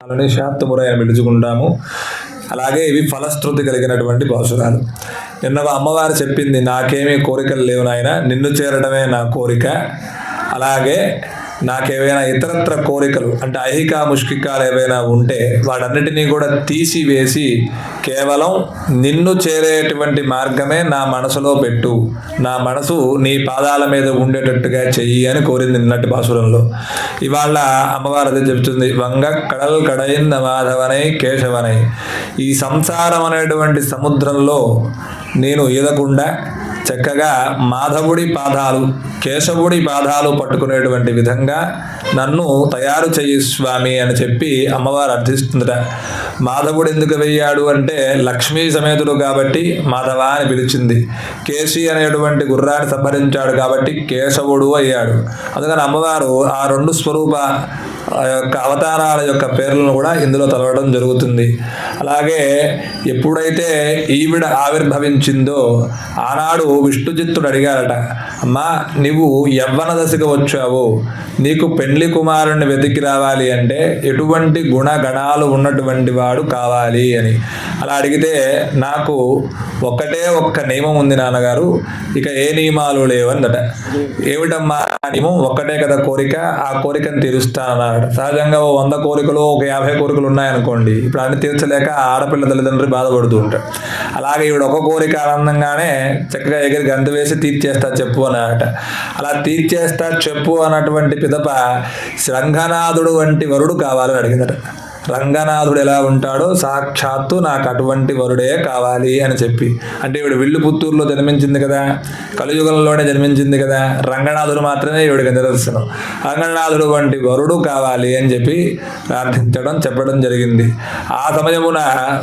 అలానే శాంతమురై అని పిలుచుకుంటాము అలాగే ఇవి ఫలశ్రుతి కలిగినటువంటి పాసురాలు నిన్న అమ్మవారు చెప్పింది నాకేమీ కోరికలు లేవు నాయన నిన్ను చేరడమే నా కోరిక. అలాగే నాకేవైనా ఇతరత్ర కోరికలు అంటే ఐహిక ముష్కికాలు ఏవైనా ఉంటే వాటన్నిటినీ కూడా తీసివేసి కేవలం నిన్ను చేరేటువంటి మార్గమే నా మనసులో పెట్టు. నా మనసు నీ పాదాల మీద ఉండేటట్టుగా చెయ్యి అని కోరింది నిన్నటి పాసురంలో ఇవాళ అమ్మవారు అదే చెప్తుంది వంగ కడల్ కడయింద మాధవనై కేశవనై. ఈ సంసారం అనేటువంటి సముద్రంలో నేను ఈదకుండా చక్కగా మాధవుడి పాదాలు కేశవుడి పాదాలు పట్టుకునేటువంటి విధంగా నన్ను తయారు చేయి స్వామి అని చెప్పి అమ్మవారు అర్థిస్తుందట. మాధవుడు ఎందుకు వెయ్యాడు అంటే లక్ష్మీ సమేతుడు కాబట్టి మాధవ అని పిలిచింది. కేశి అనేటువంటి గుర్రాన్ని సంహరించాడు కాబట్టి కేశవుడు అయ్యాడు. అందుకని అమ్మవారు ఆ రెండు స్వరూప యొక్క అవతారాల యొక్క పేర్లను కూడా ఇందులో తలవడం జరుగుతుంది. అలాగే ఎప్పుడైతే ఈవిడ ఆవిర్భవించిందో ఆనాడు విష్ణుజిత్తుడు అడిగారట అమ్మా నీవు యవ్వన దశకు వచ్చావు. నీకు పెండ్లి కుమారుణ్ణి వెతికి రావాలి అంటే ఎటువంటి గుణగణాలు ఉన్నటువంటి వాడు కావాలి అని. అలా అడిగితే నాకు ఒక్కటే ఒక్క నియమం ఉంది నాన్నగారు ఇక ఏ నియమాలు లేవన్నట. ఏమిటమ్మా నియమం? ఒక్కటే కదా కోరిక ఆ కోరికను తీరుస్తానన్నాడు సహజంగా ఓ వంద కోరికలు ఒక యాభై కోరికలు ఉన్నాయనుకోండి ఇప్పుడు అన్ని తీర్చలేక ఆడపిల్ల తల్లిదండ్రులు బాధపడుతూ ఉంటాడు అలాగే ఈవిడ ఒక కోరిక ఆనందంగానే చక్కగా ఎగిరి గంత వేసి తీర్చేస్తా చెప్పు అన్నట అలా తీర్చేస్తా చెప్పు అన్నటువంటి పిదప శృంగనాథుడు వంటి వరుడు కావాలని అడిగిందట. రంగనాథుడు ఎలా ఉంటాడో సాక్షాత్తు నాకు అటువంటి వరుడే కావాలి అని చెప్పి. అంటే ఈవిడ విల్లు పుత్తూరులో జన్మించింది కదా కలియుగంలోనే జన్మించింది కదా రంగనాథుడు మాత్రమే ఈవిడికి నిదర్శనం. రంగనాథుడు వంటి వరుడు కావాలి అని చెప్పి ప్రార్థించడం చెప్పడం జరిగింది. ఆ సమయమున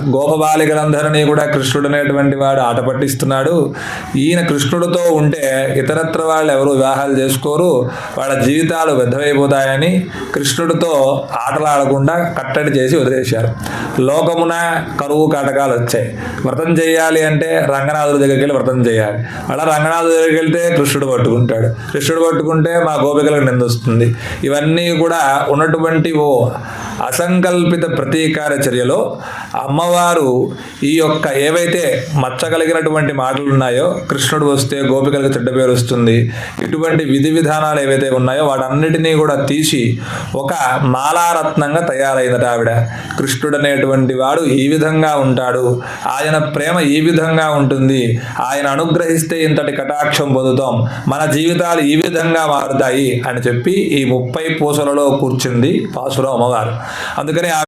గోపబాలికలందరినీ కూడా కృష్ణుడు అనేటువంటి వాడు ఆట పట్టిస్తున్నాడు. ఈయన కృష్ణుడితో ఉంటే ఇతరత్ర వాళ్ళు ఎవరు వివాహాలు చేసుకోరు వాళ్ళ జీవితాలు వ్యర్థమైపోతాయని కృష్ణుడితో ఆటలాడకుండా కట్టడి చేసి వదిలేశారు. లోకమున కరువు కాటకాలు వచ్చాయి. వ్రతం చేయాలి అంటే రంగనాథుడి దగ్గరికి వెళ్ళి వ్రతం చేయాలి. అలా రంగనాథుడి దగ్గరికి వెళ్తే కృష్ణుడు పట్టుకుంటాడు. కృష్ణుడు పట్టుకుంటే మా గోపికలకు నిందొస్తుంది ఇవన్నీ కూడా ఉన్నటువంటి ఓ అసంకల్పిత ప్రతీకార చర్యలో అమ్మవారు ఈ యొక్క ఏవైతే మచ్చగలిగినటువంటి మాటలు ఉన్నాయో కృష్ణుడు వస్తే గోపికలకు చెడ్డ పేరు వస్తుంది ఇటువంటి విధి విధానాలు ఏవైతే ఉన్నాయో వాటన్నిటినీ కూడా తీసి ఒక మాలారత్నంగా తయారైందట ఆవిడ. కృష్ణుడు అనేటువంటి వాడు ఈ విధంగా ఉంటాడు ఆయన ప్రేమ ఈ విధంగా ఉంటుంది ఆయన అనుగ్రహిస్తే ఇంతటి కటాక్షం పొందుతాం మన జీవితాలు ఈ విధంగా మారుతాయి అని చెప్పి ఈ ముప్పై పూసలలో కూర్చుంది పాసులో అమ్మవారు. అందుకని ఆ